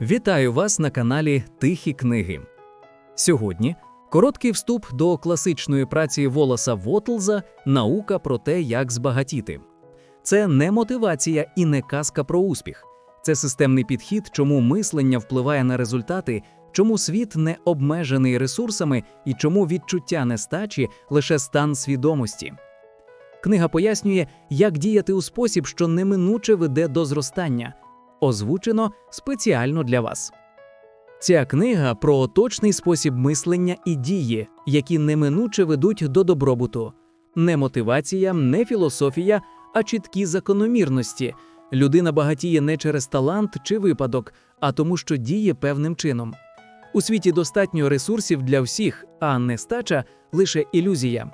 Вітаю вас на каналі Тихі книги. Сьогодні короткий вступ до класичної праці Волоса Вотлза Наука про те, як збагатіти. Це не мотивація і не казка про успіх. Це системний підхід, чому мислення впливає на результати, чому світ не обмежений ресурсами і чому відчуття нестачі лише стан свідомості. Книга пояснює, як діяти у спосіб, що неминуче веде до зростання, озвучено спеціально для вас. Ця книга про точний спосіб мислення і дії, які неминуче ведуть до добробуту. Не мотивація, не філософія, а чіткі закономірності. Людина багатіє не через талант чи випадок, а тому, що діє певним чином. У світі достатньо ресурсів для всіх, а нестача лише ілюзія.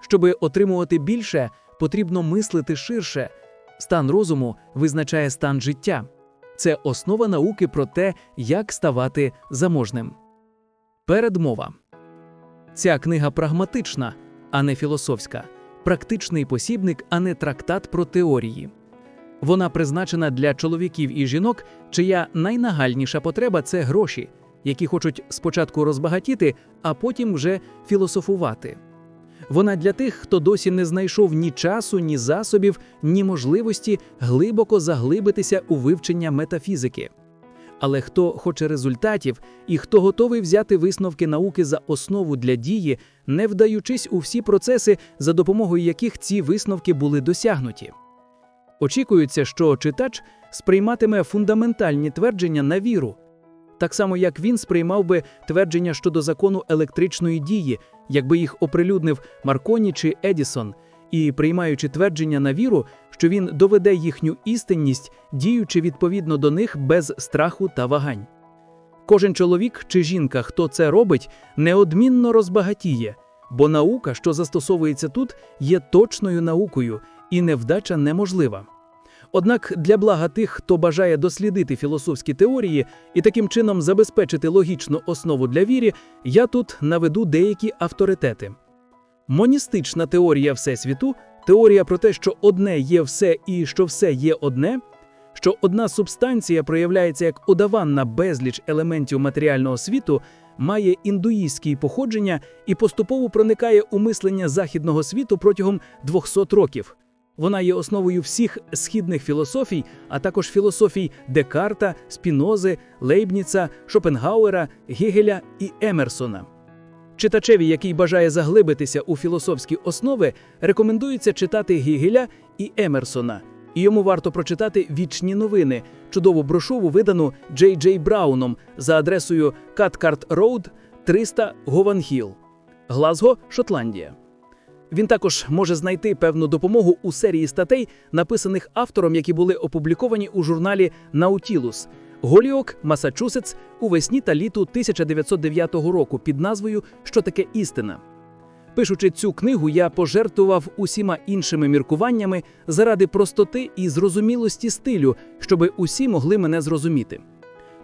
Щоби отримувати більше, потрібно мислити ширше. Стан розуму визначає стан життя. Це основа науки про те, як ставати заможним. Передмова. Ця книга прагматична, а не філософська, практичний посібник, а не трактат про теорії. Вона призначена для чоловіків і жінок, чия найнагальніша потреба це гроші, які хочуть спочатку розбагатіти, а потім вже філософувати. Вона для тих, хто досі не знайшов ні часу, ні засобів, ні можливості глибоко заглибитися у вивчення метафізики. Але хто хоче результатів і хто готовий взяти висновки науки за основу для дії, не вдаючись у всі процеси, за допомогою яких ці висновки були досягнуті. Очікується, що читач сприйматиме фундаментальні твердження на віру, так само як він сприймав би твердження щодо закону електричної дії, якби їх оприлюднив Марконі чи Едісон, і приймаючи твердження на віру, що він доведе їхню істинність, діючи відповідно до них без страху та вагань. Кожен чоловік чи жінка, хто це робить, неодмінно розбагатіє, бо наука, що застосовується тут, є точною наукою, і невдача неможлива. Однак для блага тих, хто бажає дослідити філософські теорії і таким чином забезпечити логічну основу для вірі, я тут наведу деякі авторитети. Моністична теорія Всесвіту теорія про те, що одне є все і що все є одне, що одна субстанція проявляється як удаванна безліч елементів матеріального світу, має індуїстські походження і поступово проникає у мислення західного світу протягом 200 років. Вона є основою всіх східних філософій, а також філософій Декарта, Спінози, Лейбніца, Шопенгауера, Гегеля і Емерсона. Читачеві, який бажає заглибитися у філософські основи, рекомендується читати Гегеля і Емерсона. І йому варто прочитати вічні новини, чудову брошуру, видану Джей Джей Брауном за адресою Cathcart Road 300 Гованхіл, Глазго, Шотландія. Він також може знайти певну допомогу у серії статей, написаних автором, які були опубліковані у журналі Наутілус, Голіок, Масачусетс у весні та літу 1909 року під назвою Що таке істина. Пишучи цю книгу, я пожертвував усіма іншими міркуваннями заради простоти і зрозумілості стилю, щоби усі могли мене зрозуміти.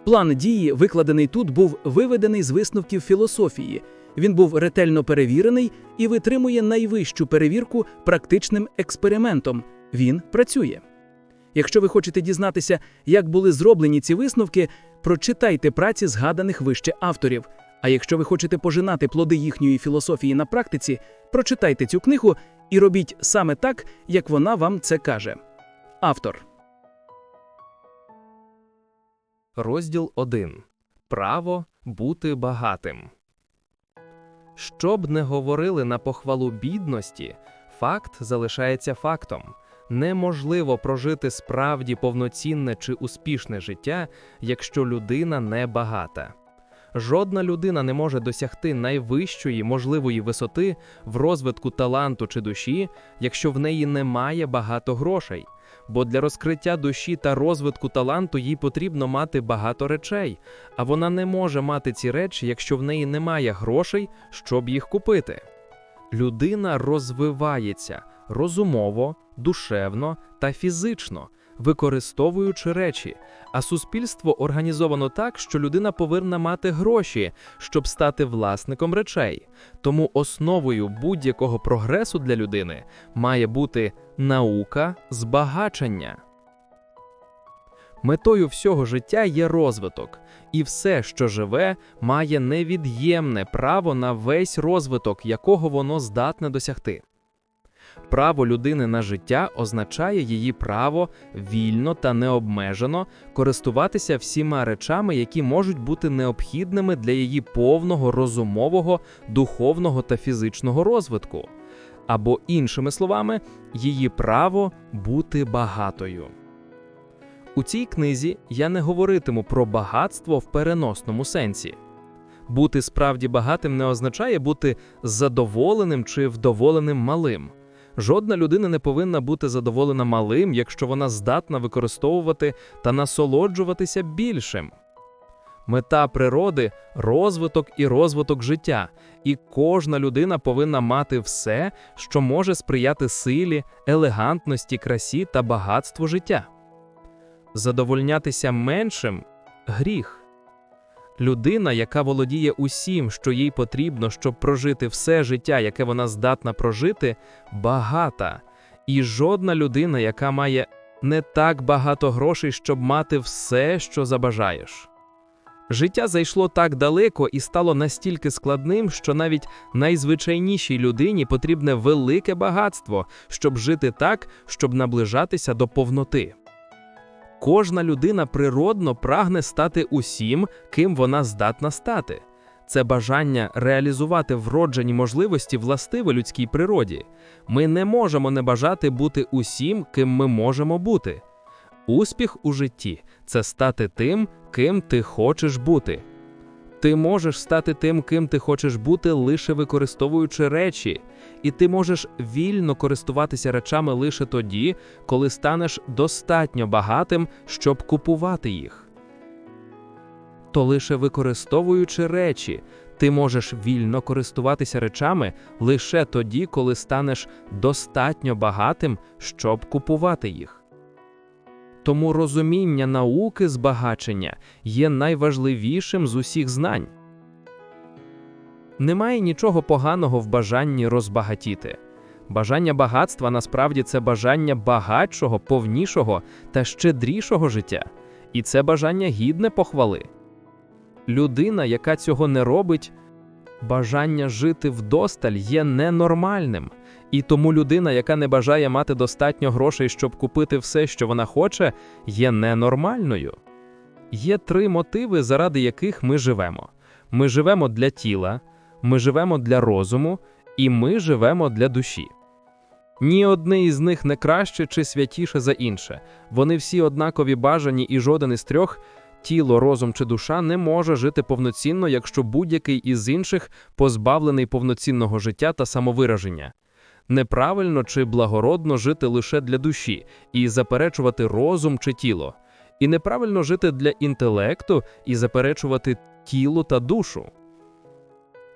План дії, викладений тут, був виведений з висновків філософії. Він був ретельно перевірений і витримує найвищу перевірку практичним експериментом. Він працює. Якщо ви хочете дізнатися, як були зроблені ці висновки, прочитайте праці згаданих вище авторів. А якщо ви хочете пожинати плоди їхньої філософії на практиці, прочитайте цю книгу і робіть саме так, як вона вам це каже. Автор. Розділ 1. Право бути багатим. Що б не говорили на похвалу бідності, факт залишається фактом. Неможливо прожити справді повноцінне чи успішне життя, якщо людина не багата. Жодна людина не може досягти найвищої можливої висоти в розвитку таланту чи душі, якщо в неї немає багато грошей. Бо для розкриття душі та розвитку таланту їй потрібно мати багато речей, а вона не може мати ці речі, якщо в неї немає грошей, щоб їх купити. Людина розвивається розумово, душевно та фізично, використовуючи речі, а суспільство організовано так, що людина повинна мати гроші, щоб стати власником речей. Тому основою будь-якого прогресу для людини має бути наука збагачення. Метою всього життя є розвиток, і все, що живе, має невід'ємне право на весь розвиток, якого воно здатне досягти. Право людини на життя означає її право вільно та необмежено користуватися всіма речами, які можуть бути необхідними для її повного розумового, духовного та фізичного розвитку, або, іншими словами, її право бути багатою. У цій книзі я не говоритиму про багатство в переносному сенсі. Бути справді багатим не означає бути задоволеним чи вдоволеним малим. Жодна людина не повинна бути задоволена малим, якщо вона здатна використовувати та насолоджуватися більшим. Мета природи розвиток і розвиток життя, і кожна людина повинна мати все, що може сприяти силі, елегантності, красі та багатству життя. Задовольнятися меншим гріх. Людина, яка володіє усім, що їй потрібно, щоб прожити все життя, яке вона здатна прожити, багата. І жодна людина, яка має не так багато грошей, щоб мати все, що забажаєш. Життя зайшло так далеко і стало настільки складним, що навіть найзвичайнішій людині потрібне велике багатство, щоб жити так, щоб наближатися до повноти. Кожна людина природно прагне стати усім, ким вона здатна стати. Це бажання реалізувати вроджені можливості властиве людській природі. Ми не можемо не бажати бути усім, ким ми можемо бути. Успіх у житті це стати тим, ким ти хочеш бути. Ти можеш стати тим, ким ти хочеш бути, лише використовуючи речі, і ти можеш вільно користуватися речами лише тоді, коли станеш достатньо багатим, щоб купувати їх. То лише використовуючи речі, ти можеш вільно користуватися речами лише тоді, коли станеш достатньо багатим, щоб купувати їх. Тому розуміння науки збагачення є найважливішим з усіх знань. Немає нічого поганого в бажанні розбагатіти. Бажання багатства насправді це бажання багатшого, повнішого та щедрішого життя, і це бажання гідне похвали. Людина, яка цього не робить, бажання жити вдосталь є ненормальним, і тому людина, яка не бажає мати достатньо грошей, щоб купити все, що вона хоче, є ненормальною. Є три мотиви, заради яких ми живемо: ми живемо для тіла, ми живемо для розуму, і ми живемо для душі. Ні одне із них не краще чи святіше за інше. Вони всі однакові бажані, і жоден із трьох тіло, розум чи душа не може жити повноцінно, якщо будь-який із інших позбавлений повноцінного життя та самовираження. Неправильно чи благородно жити лише для душі і заперечувати розум чи тіло, і неправильно жити для інтелекту і заперечувати тіло та душу.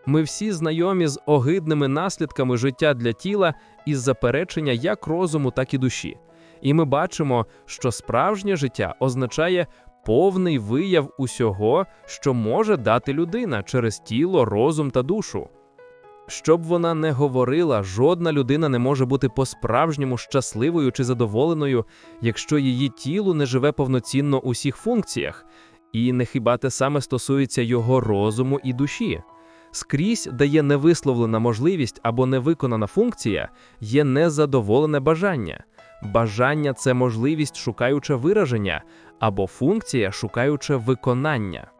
Ми всі знайомі з огидними наслідками життя для тіла із заперечення як розуму, так і душі. І ми бачимо, що справжнє життя означає повний вияв усього, що може дати людина через тіло, розум та душу. Щоб вона не говорила, жодна людина не може бути по-справжньому щасливою чи задоволеною, якщо її тіло не живе повноцінно у всіх функціях, і не хіба те саме стосується його розуму і душі. Скрізь, де є невисловлена можливість або невиконана функція, є незадоволене бажання. Бажання це можливість, шукаюче вираження, або функція, шукаюче виконання.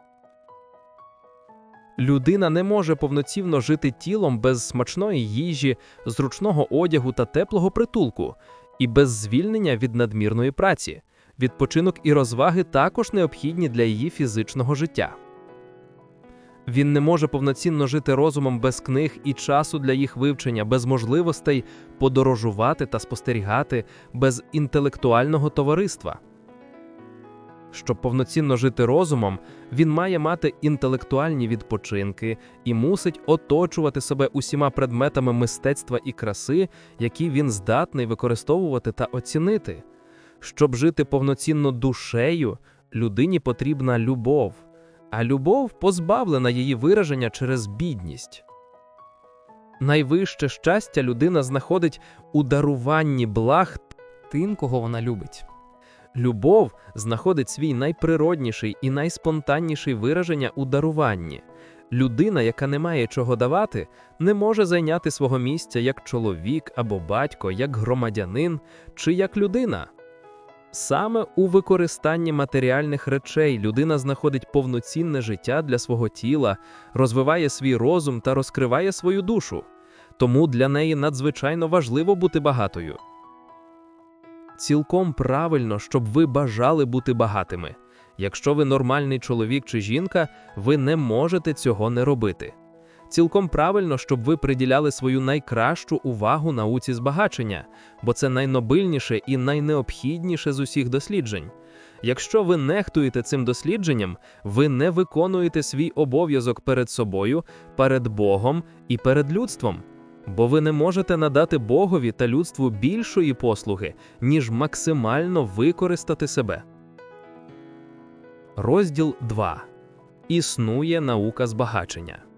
Людина не може повноцінно жити тілом без смачної їжі, зручного одягу та теплого притулку, і без звільнення від надмірної праці. Відпочинок і розваги також необхідні для її фізичного життя. Він не може повноцінно жити розумом без книг і часу для їх вивчення, без можливостей подорожувати та спостерігати, без інтелектуального товариства. Щоб повноцінно жити розумом, він має мати інтелектуальні відпочинки і мусить оточувати себе усіма предметами мистецтва і краси, які він здатний використовувати та оцінити. Щоб жити повноцінно душею, людині потрібна любов, а любов позбавлена її вираження через бідність. Найвище щастя людина знаходить у даруванні благ тим, кого вона любить. Любов знаходить свій найприродніший і найспонтанніший вираження у даруванні. Людина, яка не має чого давати, не може зайняти свого місця як чоловік або батько, як громадянин чи як людина. Саме у використанні матеріальних речей людина знаходить повноцінне життя для свого тіла, розвиває свій розум та розкриває свою душу. Тому для неї надзвичайно важливо бути багатою. Цілком правильно, щоб ви бажали бути багатими. Якщо ви нормальний чоловік чи жінка, ви не можете цього не робити. Цілком правильно, щоб ви приділяли свою найкращу увагу науці збагачення, бо це найнобильніше і найнеобхідніше з усіх досліджень. Якщо ви нехтуєте цим дослідженням, ви не виконуєте свій обов'язок перед собою, перед Богом і перед людством, бо ви не можете надати Богові та людству більшої послуги, ніж максимально використати себе. Розділ 2. Існує наука збагачення.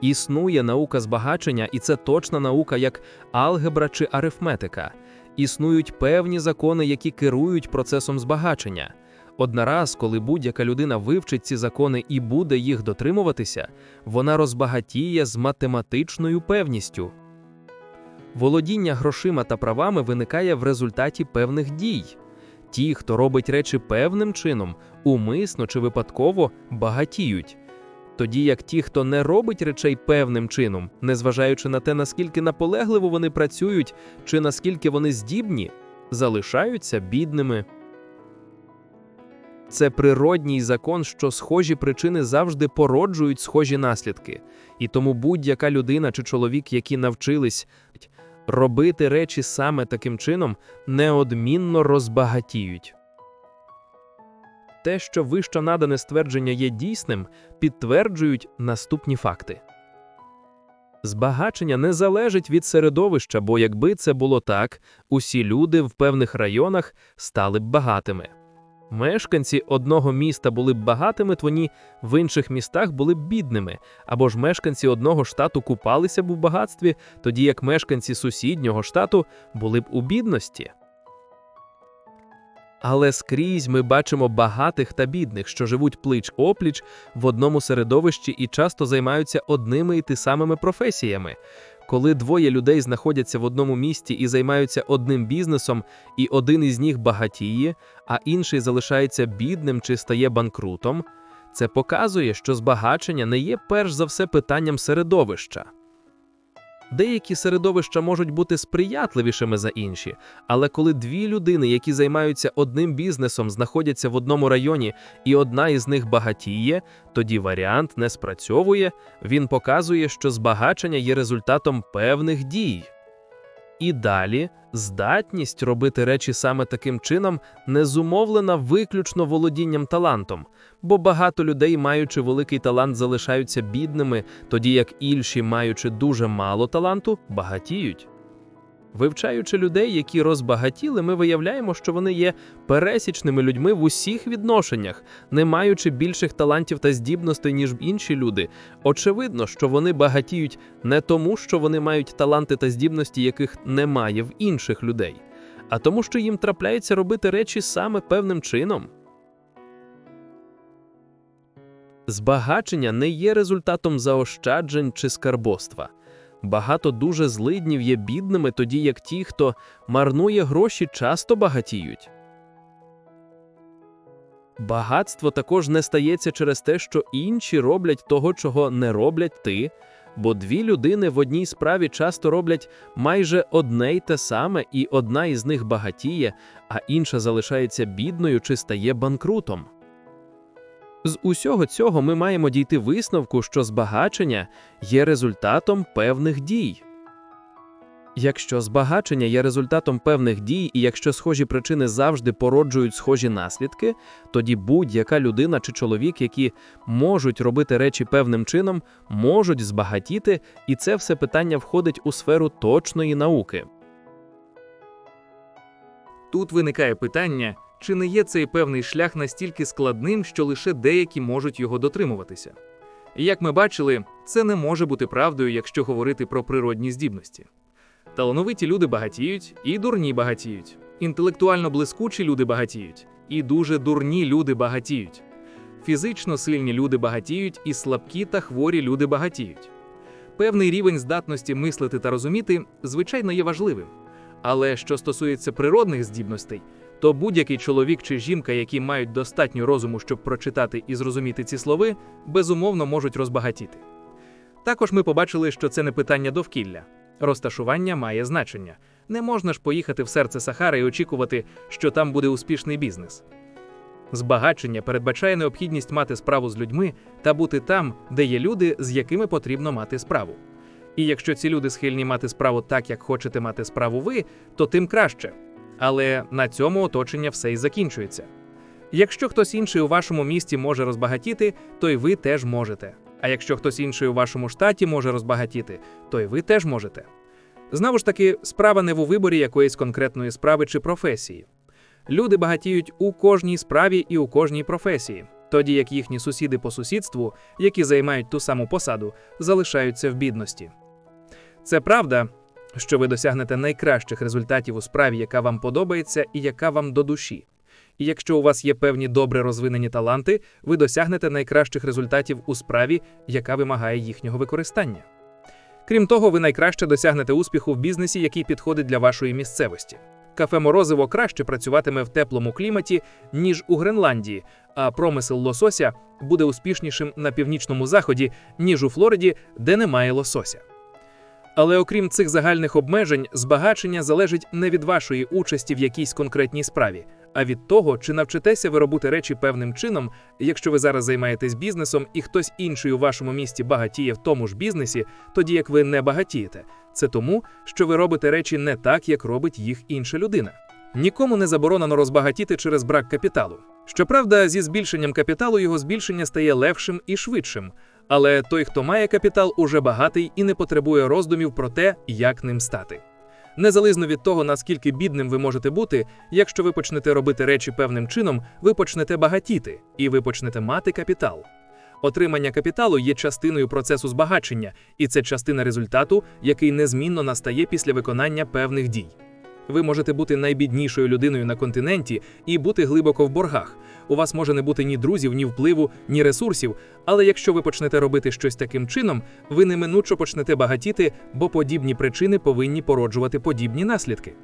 Існує наука збагачення, і це точна наука як алгебра чи арифметика. Існують певні закони, які керують процесом збагачення. Однараз, коли будь-яка людина вивчить ці закони і буде їх дотримуватися, вона розбагатіє з математичною певністю. Володіння грошима та правами виникає в результаті певних дій. Ті, хто робить речі певним чином, умисно чи випадково багатіють. Тоді як ті, хто не робить речей певним чином, незважаючи на те, наскільки наполегливо вони працюють чи наскільки вони здібні, залишаються бідними. Це природній закон, що схожі причини завжди породжують схожі наслідки, і тому будь-яка людина чи чоловік, які навчились робити речі саме таким чином, неодмінно розбагатіють. Те, що вище надане ствердження є дійсним, підтверджують наступні факти. Збагачення не залежить від середовища, бо якби це було так, усі люди в певних районах стали б багатими. Мешканці одного міста були б багатими, то в інших містах були б бідними, або ж мешканці одного штату купалися б у багатстві, тоді як мешканці сусіднього штату були б у бідності. Але скрізь ми бачимо багатих та бідних, що живуть пліч опліч в одному середовищі і часто займаються одними і ти самими професіями. Коли двоє людей знаходяться в одному місті і займаються одним бізнесом, і один із них багатіє, а інший залишається бідним чи стає банкрутом, це показує, що збагачення не є перш за все питанням середовища. Деякі середовища можуть бути сприятливішими за інші, але коли дві людини, які займаються одним бізнесом, знаходяться в одному районі, і одна із них багатіє, тоді варіант не спрацьовує, він показує, що збагачення є результатом певних дій. І далі здатність робити речі саме таким чином не зумовлена виключно володінням талантом, бо багато людей, маючи великий талант, залишаються бідними, тоді як інші, маючи дуже мало таланту, багатіють. Вивчаючи людей, які розбагатіли, ми виявляємо, що вони є пересічними людьми в усіх відношеннях, не маючи більших талантів та здібностей, ніж інші люди. Очевидно, що вони багатіють не тому, що вони мають таланти та здібності, яких немає в інших людей, а тому, що їм трапляється робити речі саме певним чином. Збагачення не є результатом заощаджень чи скарбоства. Багато дуже злиднів є бідними, тоді як ті, хто марнує гроші, часто багатіють. Багатство також не стається через те, що інші роблять того, чого не роблять ти, бо дві людини в одній справі часто роблять майже одне й те саме, і одна із них багатіє, а інша залишається бідною чи стає банкрутом. З усього цього ми маємо дійти висновку, що збагачення є результатом певних дій. Якщо збагачення є результатом певних дій, і якщо схожі причини завжди породжують схожі наслідки, тоді будь-яка людина чи чоловік, які можуть робити речі певним чином, можуть збагатіти, і це все питання входить у сферу точної науки. Тут виникає питання, чи не є цей певний шлях настільки складним, що лише деякі можуть його дотримуватися. Як ми бачили, це не може бути правдою, якщо говорити про природні здібності. Талановиті люди багатіють і дурні багатіють. Інтелектуально блискучі люди багатіють, і дуже дурні люди багатіють. Фізично сильні люди багатіють, і слабкі та хворі люди багатіють. Певний рівень здатності мислити та розуміти, звичайно, є важливим. Але що стосується природних здібностей, то будь-який чоловік чи жінка, які мають достатньо розуму, щоб прочитати і зрозуміти ці слови, безумовно можуть розбагатіти. Також ми побачили, що це не питання довкілля. Розташування має значення. Не можна ж поїхати в серце Сахари і очікувати, що там буде успішний бізнес. Збагачення передбачає необхідність мати справу з людьми та бути там, де є люди, з якими потрібно мати справу. І якщо ці люди схильні мати справу так, як хочете мати справу ви, то тим краще. Але на цьому оточення все і закінчується. Якщо хтось інший у вашому місті може розбагатіти, то й ви теж можете. А якщо хтось інший у вашому штаті може розбагатіти, то й ви теж можете. Знову ж таки, справа не в виборі якоїсь конкретної справи чи професії. Люди багатіють у кожній справі і у кожній професії, тоді як їхні сусіди по сусідству, які займають ту саму посаду, залишаються в бідності. Це правда, що ви досягнете найкращих результатів у справі, яка вам подобається і яка вам до душі. І якщо у вас є певні добре розвинені таланти, ви досягнете найкращих результатів у справі, яка вимагає їхнього використання. Крім того, ви найкраще досягнете успіху в бізнесі, який підходить для вашої місцевості. Кафе Морозиво краще працюватиме в теплому кліматі, ніж у Гренландії, а промисел лосося буде успішнішим на північному заході, ніж у Флориді, де немає лосося. Але окрім цих загальних обмежень, збагачення залежить не від вашої участі в якійсь конкретній справі, а від того, чи навчитеся ви робити речі певним чином, якщо ви зараз займаєтесь бізнесом і хтось інший у вашому місті багатіє в тому ж бізнесі, тоді як ви не багатієте. Це тому, що ви робите речі не так, як робить їх інша людина. Нікому не заборонено розбагатіти через брак капіталу. Щоправда, зі збільшенням капіталу його збільшення стає легшим і швидшим. Але той, хто має капітал, уже багатий і не потребує роздумів про те, як ним стати. Незалежно від того, наскільки бідним ви можете бути, якщо ви почнете робити речі певним чином, ви почнете багатіти і ви почнете мати капітал. Отримання капіталу є частиною процесу збагачення, і це частина результату, який незмінно настає після виконання певних дій. Ви можете бути найбіднішою людиною на континенті і бути глибоко в боргах. У вас може не бути ні друзів, ні впливу, ні ресурсів. Але якщо ви почнете робити щось таким чином, ви неминуче почнете багатіти, бо подібні причини повинні породжувати подібні наслідки.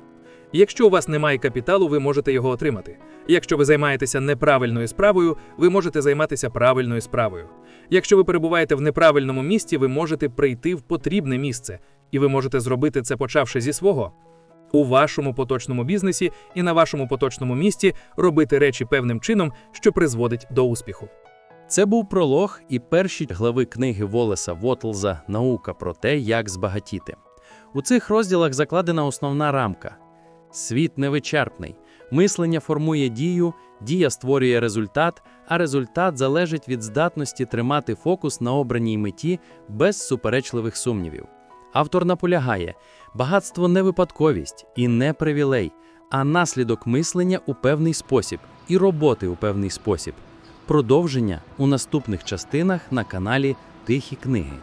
Якщо у вас немає капіталу, ви можете його отримати. Якщо ви займаєтеся неправильною справою, ви можете займатися правильною справою. Якщо ви перебуваєте в неправильному місці, ви можете прийти в потрібне місце, і ви можете зробити це, почавши зі свого. У вашому поточному бізнесі і на вашому поточному місці робити речі певним чином, що призводить до успіху. Це був пролог і перші глави книги Волеса Вотлза Наука про те, як збагатіти. У цих розділах закладена основна рамка. Світ невичерпний. Мислення формує дію, дія створює результат, а результат залежить від здатності тримати фокус на обраній меті без суперечливих сумнівів. Автор наполягає: багатство не випадковість і не привілей, а наслідок мислення у певний спосіб і роботи у певний спосіб. Продовження у наступних частинах на каналі Тихі книги.